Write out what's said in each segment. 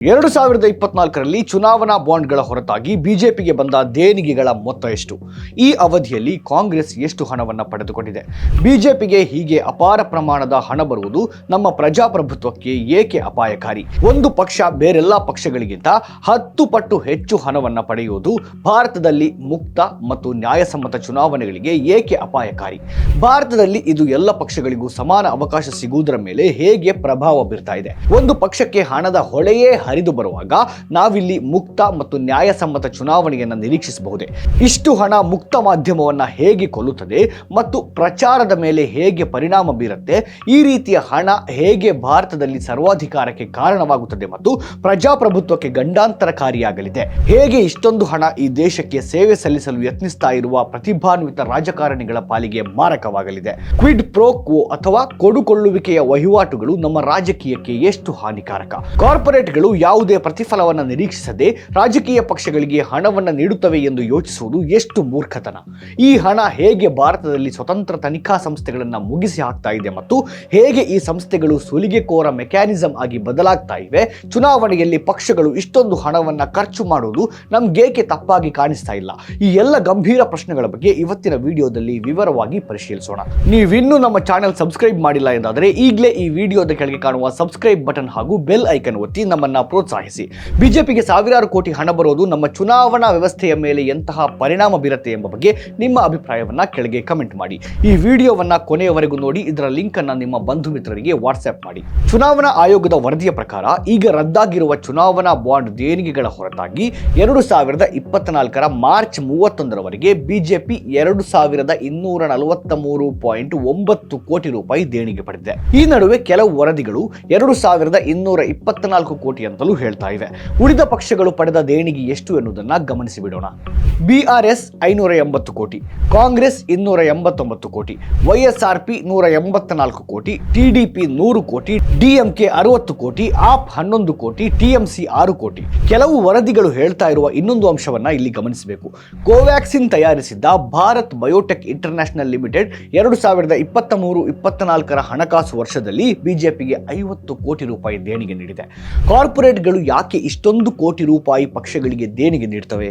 ಎರಡು ಸಾವಿರದ ಇಪ್ಪತ್ನಾಲ್ಕರಲ್ಲಿ ಚುನಾವಣಾ ಬಾಂಡ್ಗಳ ಹೊರತಾಗಿ ಬಿಜೆಪಿಗೆ ಬಂದ ದೇಣಿಗೆಗಳ ಮೊತ್ತ ಎಷ್ಟು? ಈ ಅವಧಿಯಲ್ಲಿ ಕಾಂಗ್ರೆಸ್ ಎಷ್ಟು ಹಣವನ್ನು ಪಡೆದುಕೊಂಡಿದೆ? ಬಿಜೆಪಿಗೆ ಹೀಗೆ ಅಪಾರ ಪ್ರಮಾಣದ ಹಣ ಬರುವುದು ನಮ್ಮ ಪ್ರಜಾಪ್ರಭುತ್ವಕ್ಕೆ ಏಕೆ ಅಪಾಯಕಾರಿ? ಒಂದು ಪಕ್ಷ ಬೇರೆಲ್ಲ ಪಕ್ಷಗಳಿಗಿಂತ ಹತ್ತು ಪಟ್ಟು ಹೆಚ್ಚು ಹಣವನ್ನು ಪಡೆಯುವುದು ಭಾರತದಲ್ಲಿ ಮುಕ್ತ ಮತ್ತು ನ್ಯಾಯಸಮ್ಮತ ಚುನಾವಣೆಗಳಿಗೆ ಏಕೆ ಅಪಾಯಕಾರಿ? ಭಾರತದಲ್ಲಿ ಇದು ಎಲ್ಲ ಪಕ್ಷಗಳಿಗೂ ಸಮಾನ ಅವಕಾಶ ಸಿಗುವುದರ ಮೇಲೆ ಹೇಗೆ ಪ್ರಭಾವ ಬೀರ್ತಾ ಇದೆ? ಒಂದು ಪಕ್ಷಕ್ಕೆ ಹಣದ ಹೊಳೆಯೇ ಹರಿದು ಬರುವಾಗ ನಾವಿಲ್ಲಿ ಮುಕ್ತ ಮತ್ತು ನ್ಯಾಯಸಮ್ಮತ ಚುನಾವಣೆಯನ್ನು ನಿರೀಕ್ಷಿಸಬಹುದೇ? ಇಷ್ಟು ಹಣ ಮುಕ್ತ ಮಾಧ್ಯಮವನ್ನು ಹೇಗೆ ಕೊಲ್ಲುತ್ತದೆ ಮತ್ತು ಪ್ರಚಾರದ ಮೇಲೆ ಹೇಗೆ ಪರಿಣಾಮ ಬೀರುತ್ತೆ? ಈ ರೀತಿಯ ಹಣ ಹೇಗೆ ಭಾರತದಲ್ಲಿ ಸರ್ವಾಧಿಕಾರಕ್ಕೆ ಕಾರಣವಾಗುತ್ತದೆ ಮತ್ತು ಪ್ರಜಾಪ್ರಭುತ್ವಕ್ಕೆ ಗಂಡಾಂತರಕಾರಿಯಾಗಲಿದೆ? ಹೇಗೆ ಇಷ್ಟೊಂದು ಹಣ ಈ ದೇಶಕ್ಕೆ ಸೇವೆ ಸಲ್ಲಿಸಲು ಯತ್ನಿಸ್ತಾ ಇರುವ ಪ್ರತಿಭಾನ್ವಿತ ರಾಜಕಾರಣಿಗಳ ಪಾಲಿಗೆ ಮಾರಕವಾಗಲಿದೆ? ಕ್ವಿಡ್ ಪ್ರೋ ಕ್ವೋ ಅಥವಾ ಕೊಡುಕೊಳ್ಳುವಿಕೆಯ ವಹಿವಾಟುಗಳು ನಮ್ಮ ರಾಜಕೀಯಕ್ಕೆ ಎಷ್ಟು ಹಾನಿಕಾರಕ? ಕಾರ್ಪೊರೇಟ್ಗಳು ಯಾವುದೇ ಪ್ರತಿಫಲವನ್ನು ನಿರೀಕ್ಷಿಸದೆ ರಾಜಕೀಯ ಪಕ್ಷಗಳಿಗೆ ಹಣವನ್ನು ನೀಡುತ್ತವೆ ಎಂದು ಯೋಚಿಸುವುದು ಎಷ್ಟು ಮೂರ್ಖತನ. ಈ ಹಣ ಹೇಗೆ ಭಾರತದಲ್ಲಿ ಸ್ವತಂತ್ರ ತನಿಖಾ ಸಂಸ್ಥೆಗಳನ್ನು ಮುಗಿಸಿ ಹಾಕ್ತಾ ಇದೆ ಮತ್ತು ಹೇಗೆ ಈ ಸಂಸ್ಥೆಗಳು ಸುಲಿಗೆಕೋರ ಮೆಕ್ಯಾನಿಸಮ್ ಆಗಿ ಬದಲಾಗ್ತಾ ಇವೆ, ಚುನಾವಣೆಯಲ್ಲಿ ಪಕ್ಷಗಳು ಇಷ್ಟೊಂದು ಹಣವನ್ನು ಖರ್ಚು ಮಾಡುವುದು ನಮ್ಗೇಕೆ ತಪ್ಪಾಗಿ ಕಾಣಿಸ್ತಾ ಇಲ್ಲ. ಈ ಎಲ್ಲ ಗಂಭೀರ ಪ್ರಶ್ನೆಗಳ ಬಗ್ಗೆ ಇವತ್ತಿನ ವಿಡಿಯೋದಲ್ಲಿ ವಿವರವಾಗಿ ಪರಿಶೀಲಿಸೋಣ. ನೀವಿನ್ನೂ ನಮ್ಮ ಚಾನೆಲ್ ಸಬ್ಸ್ಕ್ರೈಬ್ ಮಾಡಿಲ್ಲ ಎಂದಾದರೆ ಈಗಲೇ ಈ ವಿಡಿಯೋದ ಕೆಳಗೆ ಕಾಣುವ ಸಬ್ಸ್ಕ್ರೈಬ್ ಬಟನ್ ಹಾಗೂ ಬೆಲ್ ಐಕನ್ ಒತ್ತಿ ನಮ್ಮನ್ನ ಪ್ರೋತ್ಸಾಹಿಸಿ. ಬಿಜೆಪಿಗೆ ಸಾವಿರಾರು ಕೋಟಿ ಹಣ ಬರೋದು ನಮ್ಮ ಚುನಾವಣಾ ವ್ಯವಸ್ಥೆಯ ಮೇಲೆ ಎಂತಹ ಪರಿಣಾಮ ಬೀರುತ್ತೆ ಎಂಬ ಬಗ್ಗೆ ನಿಮ್ಮ ಅಭಿಪ್ರಾಯವನ್ನು ಕೆಳಗೆ ಕಮೆಂಟ್ ಮಾಡಿ. ಈ ವಿಡಿಯೋವನ್ನ ಕೊನೆಯವರೆಗೂ ನೋಡಿ, ಇದರ ಲಿಂಕ್ ಅನ್ನ ನಿಮ್ಮ ಬಂಧು ಮಿತ್ರರಿಗೆ ವಾಟ್ಸ್ಆಪ್ ಮಾಡಿ. ಚುನಾವಣಾ ಆಯೋಗದ ವರದಿಯ ಪ್ರಕಾರ, ಈಗ ರದ್ದಾಗಿರುವ ಚುನಾವಣಾ ಬಾಂಡ್ ದೇಣಿಗೆಗಳ ಹೊರತಾಗಿ ಎರಡು ಸಾವಿರದ ಇಪ್ಪತ್ನಾಲ್ಕರ ಮಾರ್ಚ್ ಮೂವತ್ತೊಂದರವರೆಗೆ ಬಿಜೆಪಿ ಎರಡು ಸಾವಿರದ ಇನ್ನೂರ ನಲವತ್ತ ಮೂರು ಪಾಯಿಂಟ್ ಒಂಬತ್ತು ಕೋಟಿ ರೂಪಾಯಿ ದೇಣಿಗೆ ಪಡೆದಿದೆ. ಈ ನಡುವೆ ಕೆಲವು ವರದಿಗಳು ಎರಡು ಸಾವಿರದ ಇನ್ನೂರ ಇಪ್ಪತ್ನಾಲ್ಕು ಕೋಟಿ ಅಂತಲೂ ಹೇಳ್ತಾ ಇವೆ. ಉಳಿದ ಪಕ್ಷಗಳು ಪಡೆದ ದೇಣಿಗೆ ಎಷ್ಟು ಎನ್ನುವುದನ್ನು ಗಮನಿಸಿ ಬಿಡೋಣ. ಬಿಆರ್ಎಸ್ ಐನೂರ ಎಂಬತ್ತು ಕೋಟಿ, ಕಾಂಗ್ರೆಸ್ ಇನ್ನೂರ ಎಂಬತ್ತೊಂಬತ್ತು ಕೋಟಿ ವೈಎಸ್ಆರ್ ಪಿ ನೂರ ಎಂಬತ್ನಾಲ್ಕು ಕೋಟಿ ಟಿಡಿಪಿ ನೂರು ಕೋಟಿ ಡಿಎಂಕೆ ಅರವತ್ತು ಕೋಟಿ ಆಪ್ ಹನ್ನೊಂದು ಕೋಟಿ ಟಿಎಂಸಿ ಆರು ಕೋಟಿ. ಕೆಲವು ವರದಿಗಳು ಹೇಳ್ತಾ ಇರುವ ಇನ್ನೊಂದು ಅಂಶವನ್ನ ಇಲ್ಲಿ ಗಮನಿಸಬೇಕು. ಕೋವ್ಯಾಕ್ಸಿನ್ ತಯಾರಿಸಿದ್ದ ಭಾರತ್ ಬಯೋಟೆಕ್ ಇಂಟರ್ನ್ಯಾಷನಲ್ ಲಿಮಿಟೆಡ್ ಎರಡು ಸಾವಿರದ ಇಪ್ಪತ್ತ ಮೂರು, ಇಪ್ಪತ್ತ ನಾಲ್ಕರ ಹಣಕಾಸು ವರ್ಷದಲ್ಲಿ ಬಿಜೆಪಿಗೆ ಐವತ್ತು ಕೋಟಿ ರೂಪಾಯಿ ದೇಣಿಗೆ ನೀಡಿದೆ. ಕಾರ್ಪೊರೇಟ್ಗಳು ಯಾಕೆ ಇಷ್ಟೊಂದು ಕೋಟಿ ರೂಪಾಯಿ ಪಕ್ಷಗಳಿಗೆ ದೇಣಿಗೆ ನೀಡ್ತವೆ?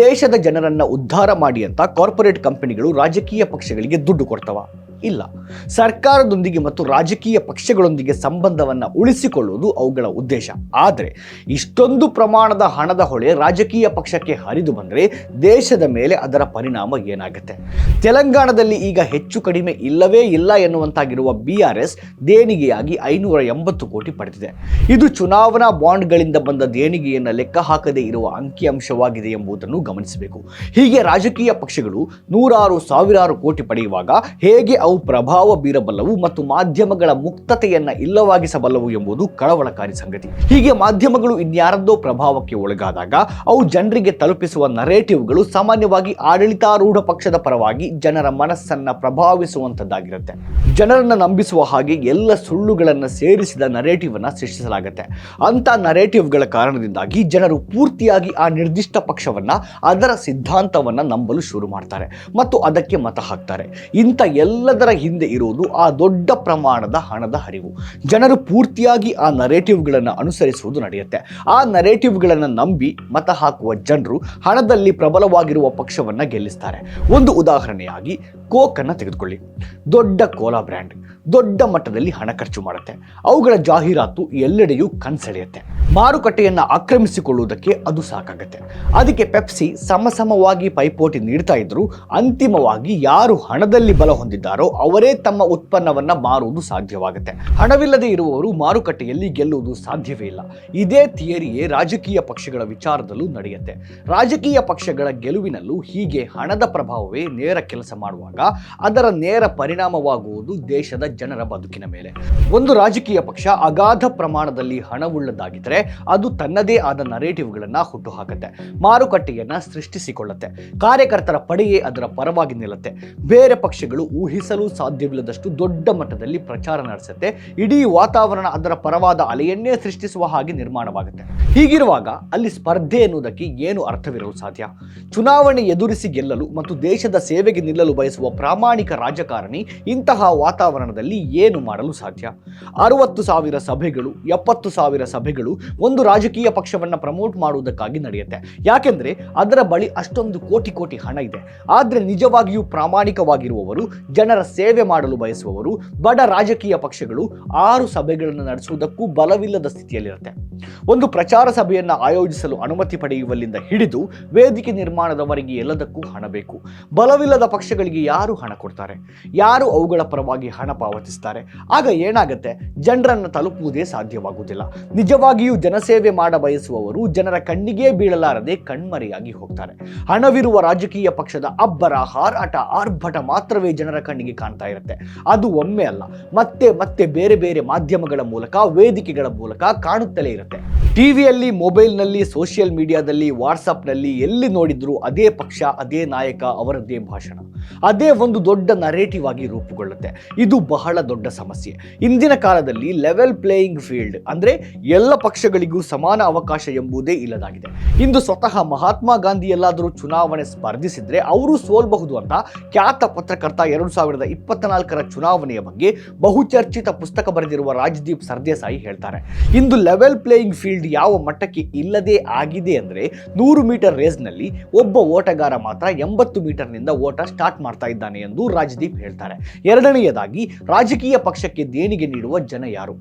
ದೇಶದ ಜನರನ್ನ ಉದ್ಧಾರ ಮಾಡಿ ಅಂತ ಕಾರ್ಪೊರೇಟ್ ಕಂಪನಿಗಳು ರಾಜಕೀಯ ಪಕ್ಷಗಳಿಗೆ ದುಡ್ಡು ಕೊಡ್ತವ. ಇಲ್ಲ. ಸರ್ಕಾರದೊಂದಿಗೆ ಮತ್ತು ರಾಜಕೀಯ ಪಕ್ಷಗಳೊಂದಿಗೆ ಸಂಬಂಧವನ್ನು ಉಳಿಸಿಕೊಳ್ಳುವುದು ಅವುಗಳ ಉದ್ದೇಶ. ಆದರೆ, ಇಷ್ಟೊಂದು ಪ್ರಮಾಣದ ಹಣದ ಹೊಳೆ ರಾಜಕೀಯ ಪಕ್ಷಕ್ಕೆ ಹರಿದು ಬಂದರೆ ದೇಶದ ಮೇಲೆ ಅದರ ಪರಿಣಾಮ ಏನಾಗುತ್ತೆ? ತೆಲಂಗಾಣದಲ್ಲಿ ಈಗ ಹೆಚ್ಚು ಕಡಿಮೆ ಇಲ್ಲವೇ ಇಲ್ಲ ಎನ್ನುವಂತಾಗಿರುವ ಬಿ ಆರ್ ಎಸ್ ದೇಣಿಗೆಯಾಗಿ ಐನೂರ ಎಂಬತ್ತು ಕೋಟಿ ಪಡೆದಿದೆ. ಇದು ಚುನಾವಣಾ ಬಾಂಡ್ಗಳಿಂದ ಬಂದ ದೇಣಿಗೆಯನ್ನು ಲೆಕ್ಕ ಹಾಕದೇ ಇರುವ ಅಂಕಿಅಂಶವಾಗಿದೆ ಎಂಬುದನ್ನು ಗಮನಿಸಬೇಕು. ಹೀಗೆ ರಾಜಕೀಯ ಪಕ್ಷಗಳು ನೂರಾರು ಸಾವಿರಾರು ಕೋಟಿ ಪಡೆಯುವಾಗ ಹೇಗೆ ಅವು ಪ್ರಭಾವ ಬೀರಬಲ್ಲವು ಮತ್ತು ಮಾಧ್ಯಮಗಳ ಮುಕ್ತತೆಯನ್ನ ಇಲ್ಲವಾಗಿಸಬಲ್ಲವು ಎಂಬುದು ಕಳವಳಕಾರಿ ಸಂಗತಿ. ಹೀಗೆ ಮಾಧ್ಯಮಗಳು ಇನ್ಯಾರದ್ದೋ ಪ್ರಭಾವಕ್ಕೆ ಒಳಗಾದಾಗ ಅವು ಜನರಿಗೆ ತಲುಪಿಸುವ ನರೇಟಿವ್ಗಳು ಸಾಮಾನ್ಯವಾಗಿ ಆಡಳಿತಾರೂಢ ಪಕ್ಷದ ಪರವಾಗಿ ಜನರ ಮನಸ್ಸನ್ನ ಪ್ರಭಾವಿಸುವಂತದ್ದಾಗಿರುತ್ತೆ. ಜನರನ್ನ ನಂಬಿಸುವ ಹಾಗೆ ಎಲ್ಲ ಸುಳ್ಳುಗಳನ್ನ ಸೇರಿಸಿದ ನರೇಟಿವ್ ಅನ್ನ ಸೃಷ್ಟಿಸಲಾಗುತ್ತೆ. ಅಂತ ನರೇಟಿವ್ಗಳ ಕಾರಣದಿಂದಾಗಿ ಜನರು ಪೂರ್ತಿಯಾಗಿ ಆ ನಿರ್ದಿಷ್ಟ ಪಕ್ಷವನ್ನ, ಅದರ ಸಿದ್ಧಾಂತವನ್ನ ನಂಬಲು ಶುರು ಮಾಡ್ತಾರೆ ಮತ್ತು ಅದಕ್ಕೆ ಮತ ಹಾಕ್ತಾರೆ. ಇಂಥ ಎಲ್ಲದರ ಹಿಂದೆ ಇರುವುದು ಆ ದೊಡ್ಡ ಪ್ರಮಾಣದ ಹಣದ ಹರಿವು. ಜನರು ಪೂರ್ತಿಯಾಗಿ ಆ ನರೇಟಿವ್ಗಳನ್ನು ಅನುಸರಿಸುವುದು ನಡೆಯುತ್ತೆ. ಆ ನರೇಟಿವ್ಗಳನ್ನು ನಂಬಿ ಮತ ಹಾಕುವ ಜನರು ಹಣದಲ್ಲಿ ಪ್ರಬಲವಾಗಿರುವ ಪಕ್ಷವನ್ನ ಗೆಲ್ಲಿಸ್ತಾರೆ. ಒಂದು ಉದಾಹರಣೆಯಾಗಿ ಕೋಕ್ ಅನ್ನ ತೆಗೆದುಕೊಳ್ಳಿ. ದೊಡ್ಡ ಕೋಲಾ ಬ್ರ್ಯಾಂಡ್, ದೊಡ್ಡ ಮಟ್ಟದಲ್ಲಿ ಹಣ ಖರ್ಚು ಮಾಡುತ್ತೆ. ಅವುಗಳ ಜಾಹೀರಾತು ಎಲ್ಲೆಡೆಯೂ ಕಣ್ಸೆಳೆಯುತ್ತೆ. ಮಾರುಕಟ್ಟೆಯನ್ನು ಆಕ್ರಮಿಸಿಕೊಳ್ಳುವುದಕ್ಕೆ ಅದು ಸಾಕಾಗತ್ತೆ. ಅದಕ್ಕೆ ಪೆಪ್ಸಿ ಸಮಸಮವಾಗಿ ಪೈಪೋಟಿ ನೀಡ್ತಾ ಇದ್ದರೂ ಅಂತಿಮವಾಗಿ ಯಾರು ಹಣದಲ್ಲಿ ಬಲ ಹೊಂದಿದ್ದಾರೋ ಅವರೇ ತಮ್ಮ ಉತ್ಪನ್ನವನ್ನ ಮಾರುವುದು ಸಾಧ್ಯವಾಗುತ್ತೆ. ಹಣವಿಲ್ಲದೆ ಇರುವವರು ಮಾರುಕಟ್ಟೆಯಲ್ಲಿ ಗೆಲ್ಲುವುದು ಸಾಧ್ಯವೇ ಇಲ್ಲ. ಇದೇ ಥಿಯರಿಯೇ ರಾಜಕೀಯ ಪಕ್ಷಗಳ ವಿಚಾರದಲ್ಲೂ ನಡೆಯುತ್ತೆ. ರಾಜಕೀಯ ಪಕ್ಷಗಳ ಗೆಲುವಿನಲ್ಲೂ ಹೀಗೆ ಹಣದ ಪ್ರಭಾವವೇ ನೇರ ಕೆಲಸ ಮಾಡುವಾಗ ಅದರ ನೇರ ಪರಿಣಾಮವಾಗುವುದು ದೇಶದ ಜನರ ಬದುಕಿನ ಮೇಲೆ. ಒಂದು ರಾಜಕೀಯ ಪಕ್ಷ ಅಗಾಧ ಪ್ರಮಾಣದಲ್ಲಿ ಹಣವುಳ್ಳದಾಗಿದ್ದರೆ ಅದು ತನ್ನದೇ ಆದ ನರೇಟಿವ್ಗಳನ್ನ ಹುಟ್ಟುಹಾಕುತ್ತೆ. ಮಾರುಕಟ್ಟೆಯನ್ನ ಸೃಷ್ಟಿಸಿಕೊಳ್ಳುತ್ತೆ. ಕಾರ್ಯಕರ್ತರ ಪಡೆಯೇ ಅದರ ಪರವಾಗಿ ನಿಲ್ಲುತ್ತೆ. ಬೇರೆ ಪಕ್ಷಗಳು ಊಹಿಸಲು ಸಾಧ್ಯವಿಲ್ಲದಷ್ಟು ದೊಡ್ಡ ಮಟ್ಟದಲ್ಲಿ ಪ್ರಚಾರ ನಡೆಸುತ್ತೆ. ಇಡೀ ವಾತಾವರಣ ಅದರ ಪರವಾದ ಅಲೆಯನ್ನೇ ಸೃಷ್ಟಿಸುವ ಹಾಗೆ ನಿರ್ಮಾಣವಾಗುತ್ತೆ. ಹೀಗಿರುವಾಗ ಅಲ್ಲಿ ಸ್ಪರ್ಧೆ ಎನ್ನುವುದಕ್ಕೆ ಏನು ಅರ್ಥವಿರಲು ಸಾಧ್ಯ? ಚುನಾವಣೆ ಎದುರಿಸಿ ಗೆಲ್ಲಲು ಮತ್ತು ದೇಶದ ಸೇವೆಗೆ ನಿಲ್ಲಲು ಬಯಸುವ ಪ್ರಾಮಾಣಿಕ ರಾಜಕಾರಣಿ ಇಂತಹ ವಾತಾವರಣದಲ್ಲಿ ಏನು ಮಾಡಲು ಸಾಧ್ಯ? ಅರವತ್ತು ಸಾವಿರ ಸಭೆಗಳು, ಎಪ್ಪತ್ತು ಸಾವಿರ ಸಭೆಗಳು ಒಂದು ರಾಜಕೀಯ ಪಕ್ಷವನ್ನು ಪ್ರಮೋಟ್ ಮಾಡುವುದಕ್ಕಾಗಿ ನಡೆಯುತ್ತೆ. ಯಾಕೆಂದರೆ ಅದರ ಬಳಿ ಅಷ್ಟೊಂದು ಕೋಟಿ ಕೋಟಿ ಹಣ ಇದೆ. ಆದರೆ ನಿಜವಾಗಿಯೂ ಪ್ರಾಮಾಣಿಕವಾಗಿರುವವರು, ಜನರ ಸೇವೆ ಮಾಡಲು ಬಯಸುವವರು, ಬಡ ರಾಜಕೀಯ ಪಕ್ಷಗಳು ಆರು ಸಭೆಗಳನ್ನು ನಡೆಸುವುದಕ್ಕೂ ಬಲವಿಲ್ಲದ ಸ್ಥಿತಿಯಲ್ಲಿರುತ್ತೆ. ಒಂದು ಪ್ರಚಾರ ಸಭೆಯನ್ನು ಆಯೋಜಿಸಲು ಅನುಮತಿ ಪಡೆಯುವಲ್ಲಿಂದ ಹಿಡಿದು ವೇದಿಕೆ ನಿರ್ಮಾಣದವರೆಗೆ ಎಲ್ಲದಕ್ಕೂ ಹಣ ಬೇಕು. ಬಲವಿಲ್ಲದ ಪಕ್ಷಗಳಿಗೆ ಯಾರು ಹಣ ಕೊಡ್ತಾರೆ? ಯಾರು ಅವುಗಳ ಪರವಾಗಿ ಹಣ ಪಾವತಿಸ್ತಾರೆ? ಆಗ ಏನಾಗುತ್ತೆ? ಜನರನ್ನು ತಲುಪುವುದೇ ಸಾಧ್ಯವಾಗುವುದಿಲ್ಲ. ನಿಜವಾಗಿಯೂ ಜನಸೇವೆ ಮಾಡ ಬಯಸುವವರು ಜನರ ಕಣ್ಣಿಗೆ ಬೀಳಲಾರದೆ ಕಣ್ಮರೆಯಾಗಿ ಹೋಗ್ತಾರೆ. ಹಣವಿರುವ ರಾಜಕೀಯ ಪಕ್ಷದ ಅಬ್ಬರ, ಹಾರಾಟ, ಆರ್ಭಟ ಮಾತ್ರವೇ ಜನರ ಕಣ್ಣಿಗೆ ಕಾಣ್ತಾ ಇರುತ್ತೆ. ಅದು ಒಮ್ಮೆ ಅಲ್ಲ, ಮತ್ತೆ ಮತ್ತೆ ಬೇರೆ ಬೇರೆ ಮಾಧ್ಯಮಗಳ ಮೂಲಕ, ವೇದಿಕೆಗಳ ಮೂಲಕ ಕಾಣುತ್ತಲೇ ಇರುತ್ತೆ. ಟಿವಿಯಲ್ಲಿ, ಮೊಬೈಲ್ನಲ್ಲಿ, ಸೋಷಿಯಲ್ ಮೀಡಿಯಾದಲ್ಲಿ, ವಾಟ್ಸಪ್ನಲ್ಲಿ ಎಲ್ಲಿ ನೋಡಿದ್ರು ಅದೇ ಪಕ್ಷ, ಅದೇ ನಾಯಕ ಅವರದ್ದೇ ಭಾಷಣ. ಅದೇ ಒಂದು ದೊಡ್ಡ ನರೇಟಿವ್ ಆಗಿ ರೂಪುಗೊಳ್ಳುತ್ತೆ. ಇದು ಬಹಳ ದೊಡ್ಡ ಸಮಸ್ಯೆ. ಇಂದಿನ ಕಾಲದಲ್ಲಿ ಲೆವೆಲ್ ಪ್ಲೇಯಿಂಗ್ ಫೀಲ್ಡ್ ಅಂದ್ರೆ ಎಲ್ಲ ಪಕ್ಷಗಳಿಗೂ ಸಮಾನ ಅವಕಾಶ ಎಂಬುದೇ ಇಲ್ಲದಾಗಿದೆ. ಇಂದು ಸ್ವತಃ ಮಹಾತ್ಮ ಗಾಂಧಿ ಎಲ್ಲಾದರೂ ಚುನಾವಣೆ ಸ್ಪರ್ಧಿಸಿದ್ರೆ ಅವರು ಸೋಲ್ಬಹುದು ಅಂತ ಖ್ಯಾತ ಪತ್ರಕರ್ತ ಎರಡು ಸಾವಿರದ ಇಪ್ಪತ್ನಾಲ್ಕರ ಚುನಾವಣೆಯ ಬಗ್ಗೆ ಬಹುಚರ್ಚಿತ ಪುಸ್ತಕ ಬರೆದಿರುವ ರಾಜದೀಪ್ ಸರ್ದೇಸಾಯಿ ಹೇಳ್ತಾರೆ. ಇಂದು ಲೆವೆಲ್ ಪ್ಲೇಯಿಂಗ್ ಫೀಲ್ಡ್ ಯಾವ ಮಟ್ಟಕ್ಕೆ ಇಲ್ಲದೆ ಆಗಿದೆ ಅಂದ್ರೆ ನೂರು ಮೀಟರ್ ರೇಸ್ನಲ್ಲಿ ಒಬ್ಬ ಓಟಗಾರ ಮಾತ್ರ ಎಂಬತ್ತು ಮೀಟರ್ನಿಂದ ಓಟ ಸ್ಟಾರ್ಟ್ ಮಾಡ್ತಾ ಇದ್ದಾನೆ ಎಂದು ರಾಜದೀಪ್ ಹೇಳ್ತಾರೆ. ಎರಡನೆಯದಾಗಿ, ರಾಜಕೀಯ ಪಕ್ಷಕ್ಕೆ ದೇಣಿಗೆ ನೀಡುವ ಜನ ಯಾರು?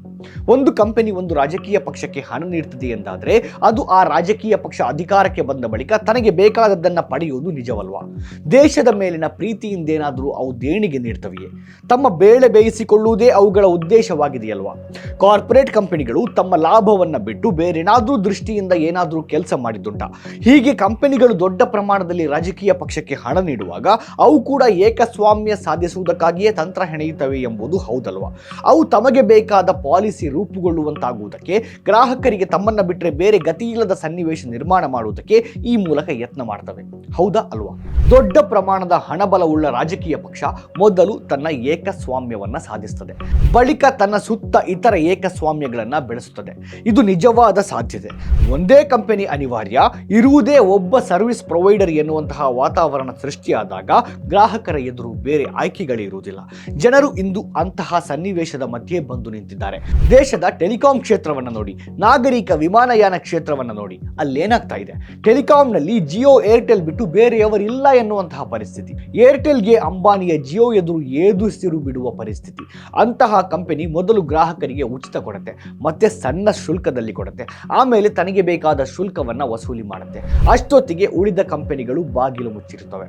ಒಂದು ಕಂಪನಿ ಒಂದು ರಾಜಕೀಯ ಪಕ್ಷಕ್ಕೆ ಹಣ ನೀಡ್ತದೆ ಎಂದಾದರೆ ಅದು ಆ ರಾಜಕೀಯ ಪಕ್ಷ ಅಧಿಕಾರಕ್ಕೆ ಬಂದ ಬಳಿಕ ತನಗೆ ಬೇಕಾದದ್ದನ್ನ ಪಡೆಯುವುದು ನಿಜವಲ್ವಾ? ದೇಶದ ಮೇಲಿನ ಪ್ರೀತಿಯಿಂದೇನಾದರೂ ಅವು ದೇಣಿಗೆ ನೀಡ್ತವೆಯೇ? ತಮ್ಮ ಬೇಳೆ ಬೇಯಿಸಿಕೊಳ್ಳುವುದೇ ಅವುಗಳ ಉದ್ದೇಶವಾಗಿದೆಯಲ್ವಾ? ಕಾರ್ಪೊರೇಟ್ ಕಂಪನಿಗಳು ತಮ್ಮ ಲಾಭವನ್ನ ಬಿಟ್ಟು ಬೇರೇನಾದ್ರೂ ದೃಷ್ಟಿಯಿಂದ ಏನಾದರೂ ಕೆಲಸ ಮಾಡಿದ್ದುಂಟ. ಹೀಗೆ ಕಂಪನಿಗಳು ದೊಡ್ಡ ಪ್ರಮಾಣದಲ್ಲಿ ರಾಜಕೀಯ ಪಕ್ಷಕ್ಕೆ ಹಣ ನೀಡುವಾಗ ಅವು ಕೂಡ ಏಕಸ್ವಾಮ್ಯ ಸಾಧಿಸುವುದಕ್ಕಾಗಿಯೇ ತಂತ್ರ ಹೆಣೆಯುತ್ತವೆ ಎಂಬುದು ಹೌದಲ್ವಾ? ಅವು ತಮಗೆ ಬೇಕಾದ ಪಾಲಿಸಿ ರೂಪುಗೊಳ್ಳುವಂತಾಗುವುದಕ್ಕೆ, ಗ್ರಾಹಕರಿಗೆ ತಮ್ಮನ್ನ ಬಿಟ್ಟರೆ ಬೇರೆ ಗತಿಯಿಲ್ಲದ ಸನ್ನಿವೇಶ ನಿರ್ಮಾಣ ಮಾಡುವುದಕ್ಕೆ ಈ ಮೂಲಕ ಯತ್ನ ಮಾಡ್ತವೆ. ಹೌದಾ ಅಲ್ವಾ? ದೊಡ್ಡ ಪ್ರಮಾಣದ ಹಣಬಲವುಳ್ಳ ರಾಜಕೀಯ ಪಕ್ಷ ಮೊದಲು ತನ್ನ ಏಕಸ್ವಾಮ್ಯವನ್ನ ಸಾಧಿಸುತ್ತದೆ ಬಳಿಕ ತನ್ನ ಸುತ್ತ ಇತರ ಏಕಸ್ವಾಮ್ಯಗಳನ್ನ ಬೆಳೆಸುತ್ತದೆ. ಇದು ನಿಜವಾದ ಸಾಧ್ಯತೆ. ಒಂದೇ ಕಂಪನಿ ಅನಿವಾರ್ಯ, ಇರುವುದೇ ಒಬ್ಬ ಸರ್ವಿಸ್ ಪ್ರೊವೈಡರ್ ಎನ್ನುವಂತಹ ವಾತಾವರಣ ಸೃಷ್ಟಿಯಾದಾಗ ಗ್ರಾಹಕರ ಎದುರು ಬೇರೆ ಆಯ್ಕೆಗಳಿರುವುದಿಲ್ಲ. ಜನರು ಇಂದು ಅಂತಹ ಸನ್ನಿವೇಶದ ಮಧ್ಯೆ ಬಂದು ನಿಂತಿದ್ದಾರೆ. ದೇಶದ ಟೆಲಿಕಾಂ ಕ್ಷೇತ್ರವನ್ನು ನೋಡಿ, ನಾಗರಿಕ ವಿಮಾನಯಾನ ಕ್ಷೇತ್ರವನ್ನು ನೋಡಿ, ಅಲ್ಲೇನಾಗ್ತಾ ಇದೆ? ಟೆಲಿಕಾಂನಲ್ಲಿ ಜಿಯೋ, ಏರ್ಟೆಲ್ ಬಿಟ್ಟು ಬೇರೆಯವರಿಲ್ಲ ಎನ್ನುವಂತಹ ಪರಿಸ್ಥಿತಿ. ಏರ್ಟೆಲ್ಗೆ ಅಂಬಾನಿಯ ಜಿಯೋ ಎದುರು ಏದುಸಿರು ಬಿಡುವ ಪರಿಸ್ಥಿತಿ. ಅಂತಹ ಕಂಪನಿ ಮೊದಲು ಗ್ರಾಹಕರಿಗೆ ಉಚಿತ ಕೊಡುತ್ತೆ, ಮತ್ತೆ ಸಣ್ಣ ಶುಲ್ಕದಲ್ಲಿ ಕೊಡುತ್ತೆ. ಆಮೇಲೆ ತನಗೆ ಬೇಕಾದ ಶುಲ್ಕವನ್ನ ವಸೂಲಿ ಮಾಡುತ್ತೆ. ಅಷ್ಟೊತ್ತಿಗೆ ಉಳಿದ ಕಂಪನಿಗಳು ಬಾಗಿಲು ಮುಚ್ಚಿರುತ್ತವೆ.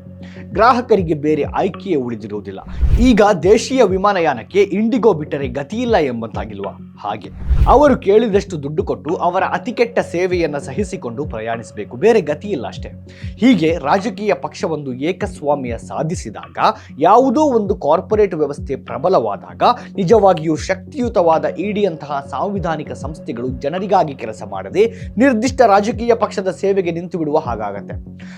ಗ್ರಾಹಕರಿಗೆ ಬೇರೆ ಆಯ್ಕೆಯೇ ಉಳಿದಿರುವುದಿಲ್ಲ. ಈಗ ದೇಶೀಯ ವಿಮಾನಯಾನಕ್ಕೆ ಇಂಡಿಗೋ ಬಿಟ್ಟರೆ ಗತಿಯಿಲ್ಲ ಎಂಬಂತಾಗಿಲ್ವಾ? ಹಾಗೆ. ಅವರು ಕೇಳಿದಷ್ಟು ದುಡ್ಡು ಕೊಟ್ಟು ಅವರ ಅತಿ ಕೆಟ್ಟ ಸೇವೆಯನ್ನು ಸಹಿಸಿಕೊಂಡು ಪ್ರಯಾಣಿಸಬೇಕು. ಬೇರೆ ಗತಿಯಿಲ್ಲ ಅಷ್ಟೇ. ಹೀಗೆ ರಾಜಕೀಯ ಪಕ್ಷವೊಂದು ಏಕಸ್ವಾಮ್ಯ ಸಾಧಿಸಿದಾಗ, ಯಾವುದೋ ಒಂದು ಕಾರ್ಪೊರೇಟ್ ವ್ಯವಸ್ಥೆ ಪ್ರಬಲವಾದಾಗ, ನಿಜವಾಗಿಯೂ ಶಕ್ತಿಯುತವಾದ ಇಡಿಯಂತಹ ಸಾಂವಿಧಾನಿಕ ಸಂಸ್ಥೆಗಳು ಜನರಿಗಾಗಿ ಕೆಲಸ ಮಾಡದೆ ನಿರ್ದಿಷ್ಟ ರಾಜಕೀಯ ಪಕ್ಷದ ಸೇವೆಗೆ ನಿಂತು ಬಿಡುವ ಹಾಗಾಗತ್ತೆ.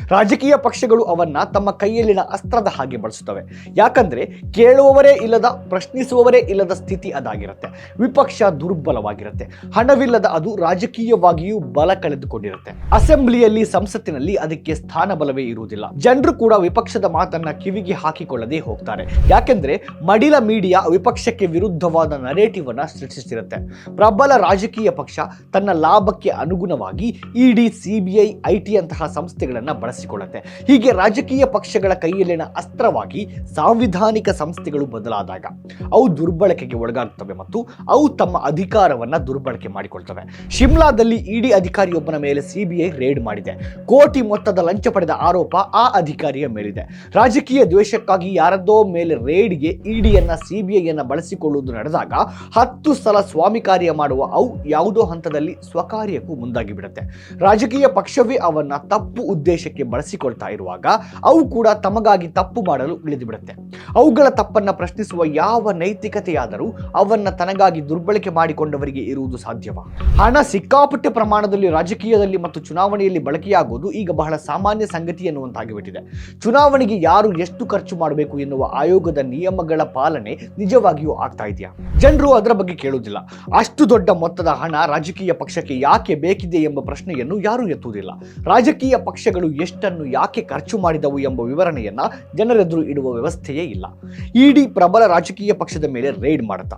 ರಾಜಕೀಯ ಪಕ್ಷಗಳು ಅವನ್ನ ತಮ್ಮ ಕೈಯಲ್ಲಿನ ಅಸ್ತ್ರದ ಹಾಗೆ ಬಳಸುತ್ತವೆ. ಯಾಕಂದ್ರೆ ಕೇಳುವವರೇ ಇಲ್ಲದ, ಪ್ರಶ್ನಿಸುವವರೇ ಇಲ್ಲದ ಸ್ಥಿತಿ ಅದಾಗಿರುತ್ತೆ. ವಿಪಕ್ಷ ದುರ್ಬಲವಾಗಿರುತ್ತೆ. ಹಣವಿಲ್ಲದ ಅದು ರಾಜಕೀಯವಾಗಿಯೂ ಬಲ ಕಳೆದುಕೊಂಡಿರುತ್ತೆ. ಅಸೆಂಬ್ಲಿಯಲ್ಲಿ, ಸಂಸತ್ತಿನಲ್ಲಿ ಅದಕ್ಕೆ ಸ್ಥಾನ ಬಲವೇ ಇರುವುದಿಲ್ಲ. ಜನರು ಕೂಡ ವಿಪಕ್ಷದ ಮಾತನ್ನ ಕಿವಿಗೆ ಹಾಕಿಕೊಳ್ಳದೆ ಹೋಗ್ತಾರೆ. ಯಾಕೆಂದ್ರೆ ಮಡಿಲ ಮೀಡಿಯಾ ವಿಪಕ್ಷಕ್ಕೆ ವಿರುದ್ಧವಾದ ನರೇಟಿವ್ ಅನ್ನ ಸೃಷ್ಟಿಸಿರುತ್ತೆ. ಪ್ರಬಲ ರಾಜಕೀಯ ಪಕ್ಷ ತನ್ನ ಲಾಭಕ್ಕೆ ಅನುಗುಣವಾಗಿ ಇಡಿ, ಸಿಬಿಐ, ಐಟಿ ಅಂತಹ ಸಂಸ್ಥೆಗಳನ್ನು ಬಳಸಿಕೊಳ್ಳುತ್ತೆ. ಹೀಗೆ ರಾಜಕೀಯ ಪಕ್ಷಗಳ ಕೈಯಲ್ಲಿನ ಅಸ್ತ್ರವಾಗಿ ಸಾಂವಿಧಾನಿಕ ಸಂಸ್ಥೆಗಳು ಬದಲಾದಾಗ ಅವು ದುರ್ಬಳಕೆಗೆ ಒಳಗಾಗ್ತವೆ ಮತ್ತು ಅವು ತಮ್ಮ ಅಧಿಕಾರವನ್ನು ದುರ್ಬಳಕೆ ಮಾಡಿಕೊಳ್ತವೆ. ಶಿಮ್ಲಾದಲ್ಲಿ ಇಡಿ ಅಧಿಕಾರಿಯೊಬ್ಬನ ಮೇಲೆ ಸಿಬಿಐ ರೇಡ್ ಮಾಡಿದೆ. ಕೋಟಿ ಮೊತ್ತದ ಲಂಚ ಪಡೆದ ಆರೋಪ ಆ ಅಧಿಕಾರಿಯ ಮೇಲಿದೆ. ರಾಜಕೀಯ ದ್ವೇಷಕ್ಕಾಗಿ ಯಾರದ್ದೋ ಮೇಲೆ ರೇಡ್ಗೆ ಇಡಿಯನ್ನ, ಸಿಬಿಐಯನ್ನ ಬಳಸಿಕೊಳ್ಳುವುದು ನಡೆದಾಗ ಹತ್ತು ಸಲ ಸ್ವಾಮಿ ಕಾರ್ಯ ಮಾಡುವ ಅವು ಯಾವುದೋ ಹಂತದಲ್ಲಿ ಸ್ವಕಾರ್ಯಕ್ಕೂ ಮುಂದಾಗಿ ಬಿಡುತ್ತೆ ರಾಜಕೀಯ ಪಕ್ಷವೇ ಅವನ್ನ ತಪ್ಪು ಉದ್ದೇಶಕ್ಕೆ ಬಳಸಿಕೊಳ್ತಾ ಇರುವಾಗ ಅವು ಕೂಡ ತಮಗಾಗಿ ತಪ್ಪು ಮಾಡಲು ಇಳಿದು ಬಿಡುತ್ತೆ ಅವುಗಳ ತಪ್ಪನ್ನ ಪ್ರಶ್ನಿಸುವ ಯಾವ ನೈತಿಕತೆಯಾದರೂ ಅವನ್ನ ತನಗಾಗಿ ದುರ್ಬಳಕೆ ಮಾಡಿಕೊಂಡವರಿಗೆ ಇರುವುದು ಸಾಧ್ಯವ? ಹಣ ಸಿಕ್ಕಾಪಟ್ಟೆ ಪ್ರಮಾಣದಲ್ಲಿ ರಾಜಕೀಯದಲ್ಲಿ ಮತ್ತು ಚುನಾವಣೆಯಲ್ಲಿ ಬಳಕೆಯಾಗುವುದು ಈಗ ಬಹಳ ಸಾಮಾನ್ಯ ಸಂಗತಿ ಎನ್ನುವಂತಾಗಿಬಿಟ್ಟಿದೆ. ಚುನಾವಣೆಗೆ ಯಾರು ಎಷ್ಟು ಖರ್ಚು ಮಾಡಬೇಕು ಎನ್ನುವ ಆಯೋಗದ ನಿಯಮಗಳ ಪಾಲನೆ ನಿಜವಾಗಿಯೂ ಆಗ್ತಾ ಇದೆಯಾ? ಜನರು ಅದರ ಬಗ್ಗೆ ಕೇಳುವುದಿಲ್ಲ. ಅಷ್ಟು ದೊಡ್ಡ ಮೊತ್ತದ ಹಣ ರಾಜಕೀಯ ಪಕ್ಷಕ್ಕೆ ಯಾಕೆ ಬೇಕಿದೆ ಎಂಬ ಪ್ರಶ್ನೆಯನ್ನು ಯಾರೂ ಎತ್ತುವುದಿಲ್ಲ. ರಾಜಕೀಯ ಪಕ್ಷಗಳು ಎಷ್ಟನ್ನು ಯಾಕೆ ಖರ್ಚು ಮಾಡಿದವು ಎಂಬ ವಿವರಣೆಯನ್ನ ಜನರೆದುರು ಇಡುವ ವ್ಯವಸ್ಥೆಯೇ ಇಲ್ಲ. ಇಡಿ ಪ್ರಬಲ ರಾಜಕೀಯ ಪಕ್ಷದ ಮೇಲೆ ರೇಡ್ ಮಾಡುತ್ತಾ.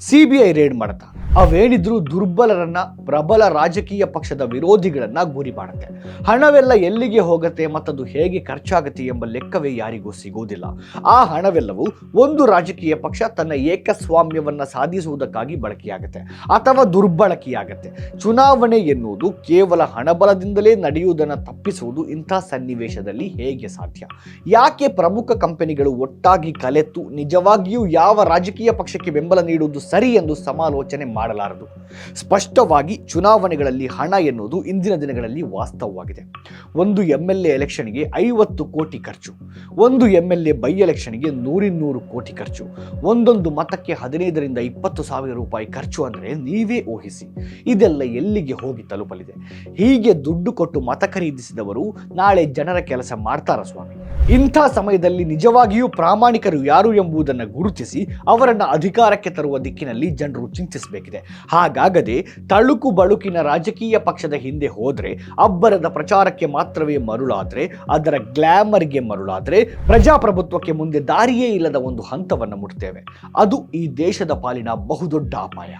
ಸಿಬಿಐ ರೇಡ್ ಮಾಡುತ್ತಾ. ಅವೇನಿದ್ರು ದುರ್ಬಲರನ್ನ ಪ್ರಬಲ ರಾಜಕೀಯ ಪಕ್ಷದ ವಿರೋಧಿಗಳನ್ನ ಗುರಿ ಮಾಡುತ್ತೆ ಹಣವೆಲ್ಲ ಎಲ್ಲಿಗೆ ಹೋಗುತ್ತೆ ಮತ್ತದು ಹೇಗೆ ಖರ್ಚಾಗುತ್ತೆ ಎಂಬ ಲೆಕ್ಕವೇ ಯಾರಿಗೂ ಸಿಗುವುದಿಲ್ಲ ಆ ಹಣವೆಲ್ಲವೂ ಒಂದು ರಾಜಕೀಯ ಪಕ್ಷ ತನ್ನ ಏಕಸ್ವಾಮ್ಯವನ್ನ ಸಾಧಿಸುವುದಕ್ಕಾಗಿ ಬಳಕೆಯಾಗುತ್ತೆ ಅಥವಾ ದುರ್ಬಳಕೆಯಾಗುತ್ತೆ. ಚುನಾವಣೆ ಎನ್ನುವುದು ಕೇವಲ ಹಣಬಲದಿಂದಲೇ ನಡೆಯುವುದನ್ನು ತಪ್ಪಿಸುವುದು ಇಂಥ ಸನ್ನಿವೇಶದಲ್ಲಿ ಹೇಗೆ ಸಾಧ್ಯ? ಯಾಕೆ ಪ್ರಮುಖ ಕಂಪನಿಗಳು ಒಟ್ಟಾಗಿ ಕಲೆತು ನಿಜವಾಗಿಯೂ ಯಾವ ರಾಜಕೀಯ ಪಕ್ಷಕ್ಕೆ ಬೆಂಬಲ ನೀಡುವುದು ಸರಿ ಎಂದು ಸಮಾಲೋಚನೆ ಮಾಡಲಾರದು. ಸ್ಪಷ್ಟವಾಗಿ ಚುನಾವಣೆಗಳಲ್ಲಿ ಹಣ ಎನ್ನುವುದು ಇಂದಿನ ದಿನಗಳಲ್ಲಿ ವಾಸ್ತವವಾಗಿದೆ. ಒಂದು ಎಂ ಎಲ್ ಎ ಎಲೆಕ್ಷನ್ಗೆ ಐವತ್ತು ಕೋಟಿ ಖರ್ಚು, ಒಂದು ಎಂ ಎಲ್ ಎ ಬೈ ಎಲೆಕ್ಷನ್ಗೆ ನೂರಿನ್ನೂರು ಕೋಟಿ ಖರ್ಚು, ಒಂದೊಂದು ಮತಕ್ಕೆ ಹದಿನೈದರಿಂದ ಇಪ್ಪತ್ತು ಸಾವಿರ ರೂಪಾಯಿ ಖರ್ಚು ಅಂದರೆ ನೀವೇ ಊಹಿಸಿ. ಇದೆಲ್ಲ ಎಲ್ಲಿಗೆ ಹೋಗಿ ತಲುಪಲಿದೆ? ಹೀಗೆ ದುಡ್ಡು ಕೊಟ್ಟು ಮತ ಖರೀದಿಸಿದವರು ನಾಳೆ ಜನರ ಕೆಲಸ ಮಾಡ್ತಾರ ಸ್ವಾಮಿ? ಇಂಥ ಸಮಯದಲ್ಲಿ ನಿಜವಾಗಿಯೂ ಪ್ರಾಮಾಣಿಕರು ಯಾರು ಎಂಬುದನ್ನು ಗುರುತಿಸಿ ಅವರನ್ನು ಅಧಿಕಾರಕ್ಕೆ ತರುವ ದಿಕ್ಕಿನಲ್ಲಿ ಜನರು ಹಾಗಾಗದೆ ತಳುಕು ಬಳುಕಿನ ರಾಜಕೀಯ ಪಕ್ಷದ ಹಿಂದೆ ಹೋದರೆ, ಅಬ್ಬರದ ಪ್ರಚಾರಕ್ಕೆ ಮಾತ್ರವೇ ಮರುಳಾದರೆ, ಅದರ ಗ್ಲಾಮರ್ಗೆ ಮರುಳಾದರೆ, ಪ್ರಜಾಪ್ರಭುತ್ವಕ್ಕೆ ಮುಂದೆ ದಾರಿಯೇ ಇಲ್ಲದ ಒಂದು ಹಂತವನ್ನು ಮುಟ್ತೇವೆ. ಅದು ಈ ದೇಶದ ಪಾಲಿನ ಬಹುದೊಡ್ಡ ಅಪಾಯ.